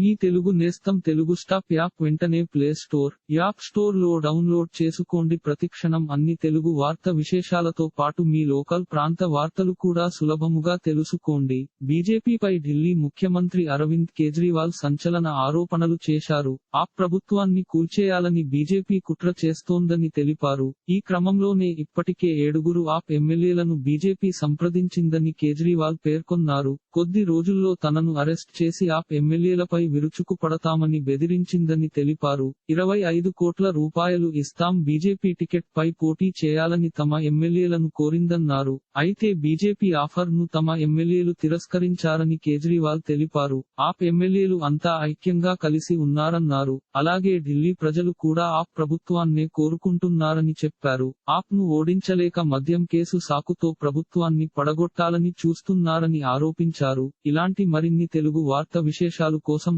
మీ తెలుగు నేస్తం Telugu stop app వెంటనే play store app స్టోర్లో డౌన్లోడ్ చేసుకోండి. ప్రతిక్షణం అన్ని తెలుగు వార్త విశేషాలతో పాటు మీ లోకల్ ప్రాంత వార్తలు కూడా సులభముగా తెలుసుకోండి. బీజేపీపై ఢిల్లీ ముఖ్యమంత్రి అరవింద్ కేజ్రీవాల్ సంచలన ఆరోపణలు చేశారు. ఆ ప్రభుత్వాన్ని కూల్చేయాలని బీజేపీ కుట్ర చేస్తోందని తెలిపారు. ఈ క్రమంలోనే ఇప్పటికే ఏడుగురు ఆప్ ఎమ్మెల్యేలను బీజేపీ సంప్రదించిందని కేజ్రీవాల్ పేర్కొన్నారు. కొద్ది రోజుల్లో తనను అరెస్ట్ చేసి ఆప్ ఎమ్మెల్యేలపై విరుచుకుపడతామని బెదిరించిందని తెలిపారు. ఇరవై ఐదు కోట్ల రూపాయలు ఇస్తాం బీజేపీ టికెట్ పై పోటీ చేయాలని తమ ఎమ్మెల్యేలను కోరిందన్నారు. అయితే బీజేపీ ఆఫర్ను తమ ఎమ్మెల్యేలు తిరస్కరించారని కేజ్రీవాల్ తెలిపారు. ఆప్ ఎమ్మెల్యేలు అంతా ఐక్యంగా కలిసి ఉన్నారన్నారు. అలాగే ఢిల్లీ ప్రజలు కూడా ఆప్ ప్రభుత్వాన్నే కోరుకుంటున్నారని చెప్పారు. ఆప్ను ఓడించలేక మద్యం కేసు సాకుతో ప్రభుత్వాన్ని పడగొట్టాలని చూస్తున్నారని ఆరోపించారు. ఇలాంటి మరిన్ని తెలుగు వార్త విశేషాలు కోసం